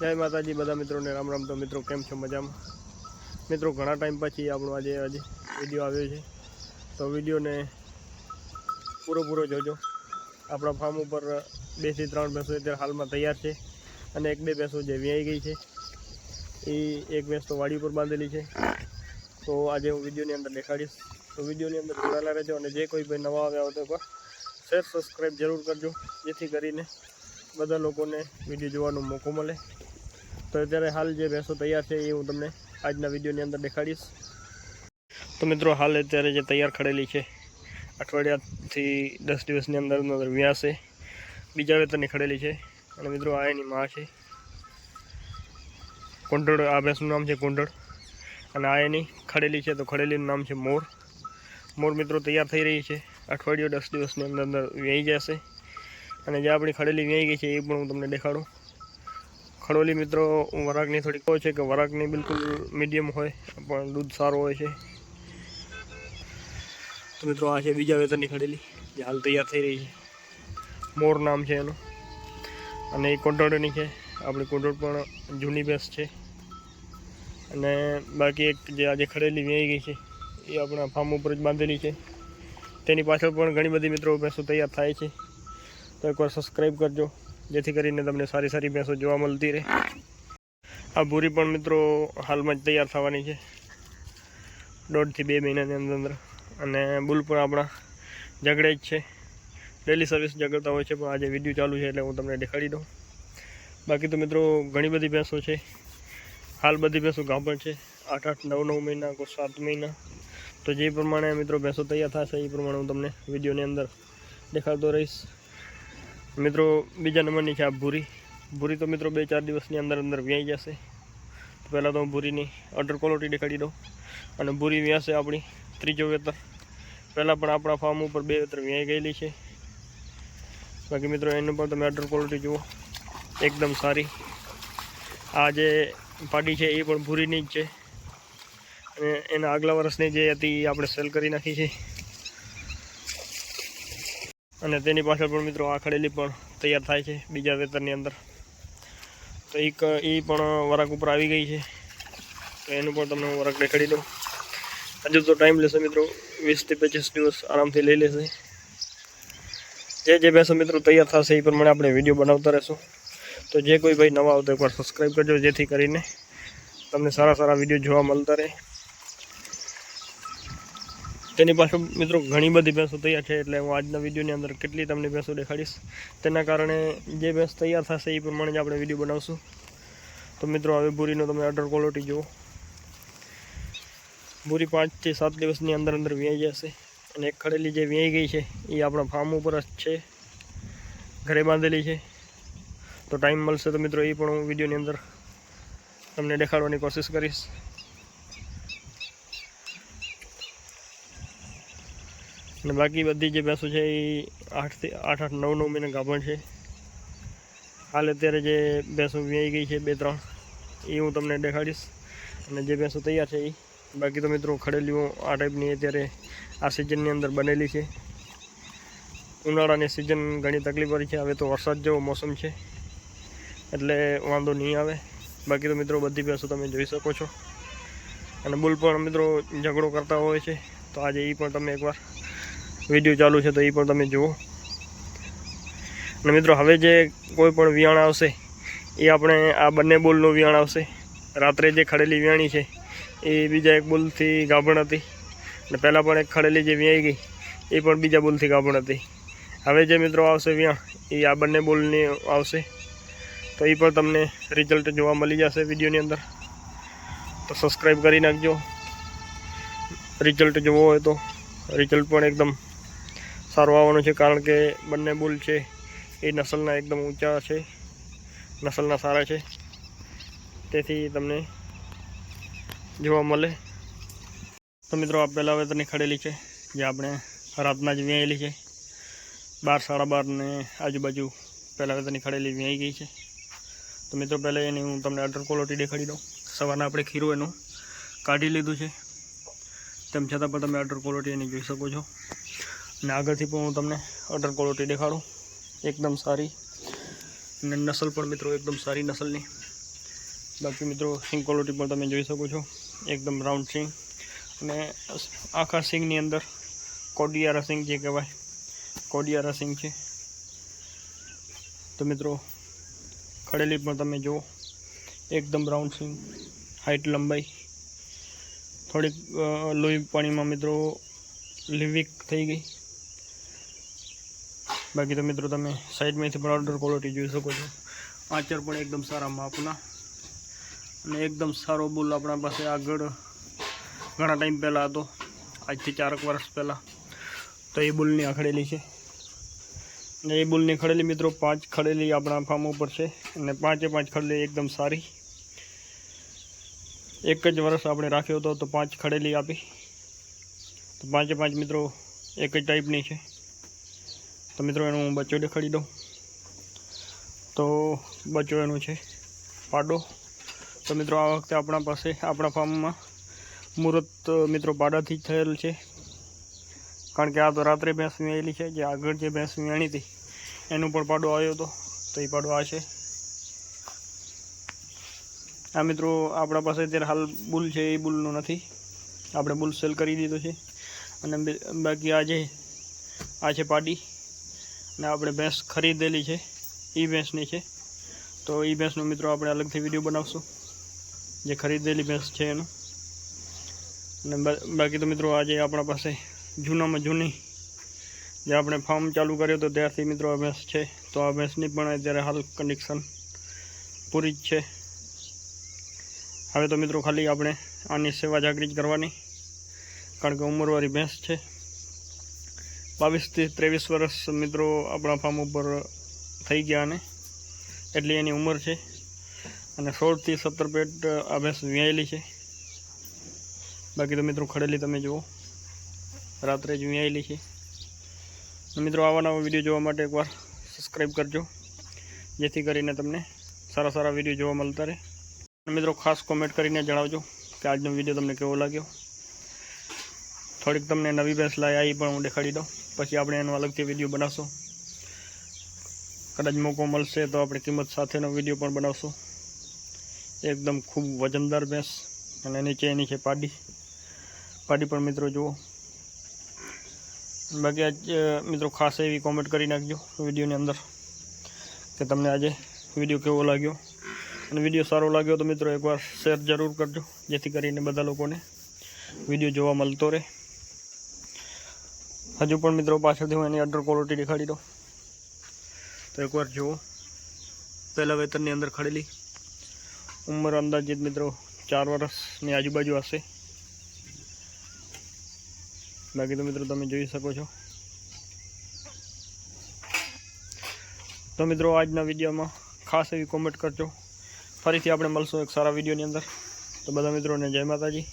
જય માતાજી, બધા મિત્રોને રામ રામ. તો મિત્રો, કેમ છો મજામાં? મિત્રો, ઘણા ટાઈમ પછી આપણો આજે આજે વીડિયો આવ્યો છે. તો વિડીયોને પૂરો પૂરો જોજો. આપણા ફાર્મ ઉપર બેથી ત્રણ ભેંસો અત્યારે હાલમાં તૈયાર છે અને એક બે ભેંસો જે વ્યાઈ ગઈ છે. એ એક ભેંસ તો વાડી ઉપર બાંધેલી છે. તો આજે હું વિડીયોની અંદર દેખાડીશ. તો વિડીયોની અંદર જોડાયેલા રહેજો અને જે કોઈ ભાઈ નવા આવ્યા હોય તો શેર સબસ્ક્રાઈબ જરૂર કરજો. જેથી કરીને બધા લોકોને વીડિયો જોવાનો મોકો મળે. તો અત્યારે હાલ જે ભેંસો તૈયાર છે એ હું તમને આજના વિડીયોની અંદર દેખાડીશ. તો મિત્રો, હાલ અત્યારે જે તૈયાર ખડેલી છે, અઠવાડિયાથી દસ દિવસની અંદર અંદર વ્યાસે બીજા વેતરની ખડેલી છે. અને મિત્રો, આ એની માં છે. કુંડળ આ ભેંસનું નામ છે કુંડળ અને આ એની ખડેલી છે, તો ખડેલીનું નામ છે મોર. મોર મિત્રો તૈયાર થઈ રહી છે. અઠવાડિયું દસ દિવસની અંદર અંદર વ્યાઈ જશે. અને જે આપણી ખડેલી વ્યાઈ ગઈ છે, એ પણ હું તમને દેખાડું. ખડોલી મિત્રો વરાગની થોડીક કહો છે કે વરાગની બિલકુલ મીડિયમ હોય, પણ દૂધ સારું હોય છે. તો મિત્રો, આ છે બીજા વેતરની ખડેલી, જે હાલ તૈયાર થઈ રહી છે. મોર નામ છે એનું. અને એ કોંટોળની છે. આપણી કોંટોળ પણ જૂની બેસ છે. અને બાકી એક જે આજે ખડેલી વ્યાઈ ગઈ છે, એ આપણા ફાર્મ ઉપર જ બાંધેલી છે. તેની પાછળ પણ ઘણી બધી મિત્રો ભેંસો તૈયાર થાય છે. તો એકવાર સબસ્ક્રાઈબ કરજો. જેથી કરીને તમને સારી સારી ભેંસો જોવા મળતી રહે. આ ભૂરી પણ મિત્રો હાલમાં જ તૈયાર થવાની છે. દોઢથી બે મહિનાની અંદર અંદર. અને બુલ પણ આપણા ઝઘડે જ છે. ડેલી સર્વિસ ઝઘડતા હોય છે, પણ આજે વીડિયો ચાલુ છે એટલે હું તમને દેખાડી દઉં. બાકી તો મિત્રો ઘણી બધી ભેંસો છે. હાલ બધી ભેંસો ગાભણ છે. આઠ આઠ, નવ નવ મહિના કોઈ સાત મહિના. તો જે પ્રમાણે મિત્રો ભેંસો તૈયાર થશે, એ પ્રમાણે હું તમને વિડીયોની અંદર દેખાડતો રહીશ. મિત્રો, બીજા નંબરની છે આ ભૂરી. ભૂરી તો મિત્રો બે ચાર દિવસની અંદર અંદર વ્યાઈ જશે. તો પહેલાં તો હું ભૂરીની અડર ક્વોલિટી દેખાડી દઉં. અને ભૂરી વ્યાસે આપણી ત્રીજો વેતર. પહેલાં પણ આપણા ફાર્મ ઉપર બે વેતર વ્યાઈ ગયેલી છે. બાકી મિત્રો, એનું પણ તમે અડર ક્વોલિટી જુઓ. એકદમ સારી. આ જે પાડી છે એ પણ ભૂરીની જ છે. અને એના આગલા વર્ષની જે હતી આપણે સેલ કરી નાખી છે. અને તેની પાછળ પણ મિત્રો આખડેલી પણ તૈયાર થાય છે બીજા વેતરની અંદર. તો એક, એ પણ વરાક ઉપર આવી ગઈ છે. તો એનું પણ તમને હું વરાક દેખાડી દઉં. હજુ તો ટાઈમ લેશે મિત્રો. વીસથી પચીસ દિવસ આરામથી લઈ લેશે. જે જે બેસો મિત્રો તૈયાર થશે એ પ્રમાણે આપણે વીડિયો બનાવતા રહેશું. તો જે કોઈ ભાઈ નવા આવતો એકવાર સબસ્ક્રાઈબ કરજો જેથી કરીને તમને સારા સારા વીડિયો જોવા મળતા રહે. તેની પાછળ મિત્રો ઘણી બધી ભેંસો તૈયાર છે, એટલે હું આજના વિડીયોની અંદર કેટલી તમને ભેંસો દેખાડીશ. તેના કારણે જે ભેંસ તૈયાર થશે એ પ્રમાણે જ આપણે વીડિયો બનાવશું. તો મિત્રો, હવે ભૂરીનો તમે અડર ક્વોલિટી જુઓ. ભૂરી પાંચથી સાત દિવસની અંદર અંદર વ્યાઈ જશે અને એક ખડેલી જે વ્યાઈ ગઈ છે, એ આપણા ફાર્મ ઉપર જ છે. ઘરે બાંધેલી છે. તો ટાઈમ મળશે તો મિત્રો, એ પણ હું વિડીયોની અંદર તમને દેખાડવાની કોશિશ કરીશ. અને બાકી બધી જે ભેંસો છે એ આઠથી આઠ આઠ, નવ નવ મહિના ગાભણ છે. હાલ અત્યારે જે ભેંસો વ્યાઈ ગઈ છે બે, ત્રણ, એ હું તમને દેખાડીશ. અને જે ભેંસો તૈયાર છે એ. બાકી તો મિત્રો ખડેલીઓ આ ટાઈપની અત્યારે આ સિઝનની અંદર બનેલી છે. ઉનાળાની સિઝન ઘણી તકલીફ પડી છે. હવે તો વરસાદ જેવો મોસમ છે. એટલે વાંધો નહીં આવે. બાકી તો મિત્રો બધી ભેંસો તમે જોઈ શકો છો. અને બુલ પણ મિત્રો ઝઘડો કરતા હોય છે. તો આજે એ પણ તમે એકવાર વીડિયો ચાલુ છે તો એ પણ તમે જુઓ. અને મિત્રો, હવે જે કોઈ પણ વિયાણ આવશે, એ આપણે આ બંને બોલનું વિયાણ આવશે. રાત્રે જે ખડેલી વિયાણી છે, એ બીજા એક બોલથી ગાભણ હતી. અને પહેલાં પણ એક ખડેલી જે વ્યાઈ ગઈ, એ પણ બીજા બોલથી ગાભણ હતી. હવે જે મિત્રો આવશે વ્યાણ, એ આ બંને બોલની આવશે. તો એ પણ તમને રિઝલ્ટ જોવા મળી જશે વિડીયોની અંદર. તો સબસ્ક્રાઈબ કરી નાખજો. રિઝલ્ટ જોવો હોય તો રિઝલ્ટ પણ એકદમ સારું આવવાનું છે, કારણ કે બંને બુલ છે. એ નસલના એકદમ ઊંચા છે. નસલના સારા છે. તેથી તમને જોવા મળે. તો મિત્રો, આ પહેલાં વેતરની ખડેલી છે, જે આપણે રાતના જ વ્યાયેલી છે. બાર, સાડા બાર ને આજુબાજુ પહેલાં વેતરની ખડેલી વ્યાઈ ગઈ છે. તો મિત્રો, પહેલાં એની હું તમને અડર ક્વોલિટી દેખાડી દઉં. સવારના આપણે ખીરું એનું કાઢી લીધું છે. તેમ છતાં પણ તમે અડર ક્વોલિટી એની જોઈ શકો છો. અને આગળથી પણ હું તમને અટર ક્વોલિટી દેખાડું. એકદમ સારી. અને નસલ પણ મિત્રો એકદમ સારી નસલની. બાકી મિત્રો સિંગ ક્વોલિટી પણ તમે જોઈ શકો છો. એકદમ રાઉન્ડ સિંગ અને આખા સિંગની અંદર કોડિયારા સિંગ જે કહેવાય, કોડિયારા સિંગ છે. તો મિત્રો ખડેલી પણ તમે જુઓ. એકદમ રાઉન્ડ સિંગ હાઇટ લંબાઈ. થોડીક લોહી પાણીમાં મિત્રો લિવિક થઈ ગઈ. બાકી તો મિત્રો તમે સાઈડમાંથી પણ ઓર્ડર ક્વોલિટી જોઈ શકો છો. આચર પણ એકદમ સારા માપના. અને એકદમ સારો બુલ આપણા પાસે આગળ ઘણા ટાઈમ પહેલાં હતો. આજથી ચારક વર્ષ પહેલાં. તો એ બુલની આખડેલી છે. અને એ બુલની ખડેલી મિત્રો પાંચ ખડેલી આપણા ફાર્મ ઉપર છે. અને પાંચે પાંચ ખડેલી એકદમ સારી. એક જ વર્ષ આપણે રાખ્યો હતો તો પાંચ ખડેલી આપી. તો પાંચે પાંચ મિત્રો એક જ ટાઈપની છે. તો મિત્રો, એનું હું બચ્ચો દેખાડી દઉં. તો બચ્ચો એનું છે પાડો. તો મિત્રો, આ વખતે આપણા પાસે, આપણા ફાર્મમાં મુહૂર્ત મિત્રો, પાડાથી જ થયેલ છે. કારણ કે આ તો રાત્રે ભેંસ વેયેલી છે, જે આગળ જે ભેંસ વેણી હતી, એનું પણ પાડો આવ્યો હતો. તો એ પાડો આ છે. આ મિત્રો, આપણા પાસે અત્યારે હાલ બુલ છે, એ બુલનું નથી. આપણે બુલ સેલ કરી દીધો છે. અને બાકી આ જે, આ છે પાડી. અને આપણે ભેંસ ખરીદેલી છે. એ ભેંસની છે. તો એ ભેંસનો મિત્રો આપણે અલગથી વીડિયો બનાવશું. જે ખરીદેલી ભેંસ છે એનું. અને બાકી તો મિત્રો આજે આપણા પાસે જૂનામાં જૂની જે આપણે ફાર્મ ચાલુ કર્યો તો ત્યારથી મિત્રો આ ભેંસ છે. તો આ ભેંસની પણ અત્યારે હાલ કન્ડિશન પૂરી જ છે. હવે તો મિત્રો ખાલી આપણે આની સેવા જાગૃત કરવાની. કારણ કે ઉંમરવાળી ભેંસ છે. બાવીસથી ત્રેવીસ વર્ષ મિત્રો આપણા ફાર્મ ઉપર થઈ ગયા અને એટલી એની ઉંમર છે. અને સોળથી સત્તર પેટ આ ભેંસ વ્યાયેલી છે. બાકી તો મિત્રો ખડેલી તમે જુઓ. રાત્રે જ વ્યાયેલી છે. મિત્રો આવા વીડિયો જોવા માટે એકવાર સબસ્ક્રાઈબ કરજો. જેથી કરીને તમને સારા સારા વીડિયો જોવા મળતા રહે. મિત્રો ખાસ કોમેન્ટ કરીને જણાવજો કે આજનો વીડિયો તમને કેવો લાગ્યો? થોડીક તમને નવી ભેંસ લાવી આવી પણ હું દેખાડી દઉં. પછી આપણે એનો અલગથી વીડિયો બનાવશું. કદાચ મોકો મળશે તો આપણે કિંમત સાથેનો વીડિયો પણ બનાવશું. એકદમ ખૂબ વજનદાર ભેંસ અને નીચે એની છે પાડી. પાડી પણ મિત્રો જુઓ. બાકી આજ મિત્રો ખાસ એવી કોમેન્ટ કરી નાખજો વિડીયોની અંદર કે તમને આજે વીડિયો કેવો લાગ્યો. અને વીડિયો સારો લાગ્યો તો મિત્રો એકવાર શેર જરૂર કરજો, જેથી કરીને બધા લોકોને વીડિયો જોવા મળતો રહે. હજુ પણ મિત્રો પાછળથી હું એની અડર ક્વોલિટી દેખાડી દઉં. તો એકવાર જુઓ. પહેલાં વેતનની અંદર ખડેલી. ઉંમર અંદાજિત મિત્રો ચાર વર્ષની આજુબાજુ હશે. બાકી તો મિત્રો તમે જોઈ શકો છો. તો મિત્રો આજના વિડીયોમાં ખાસ એવી કોમેન્ટ કરજો. ફરીથી આપણે મળશું એક સારા વિડીયોની અંદર. તો બધા મિત્રોને જય માતાજી.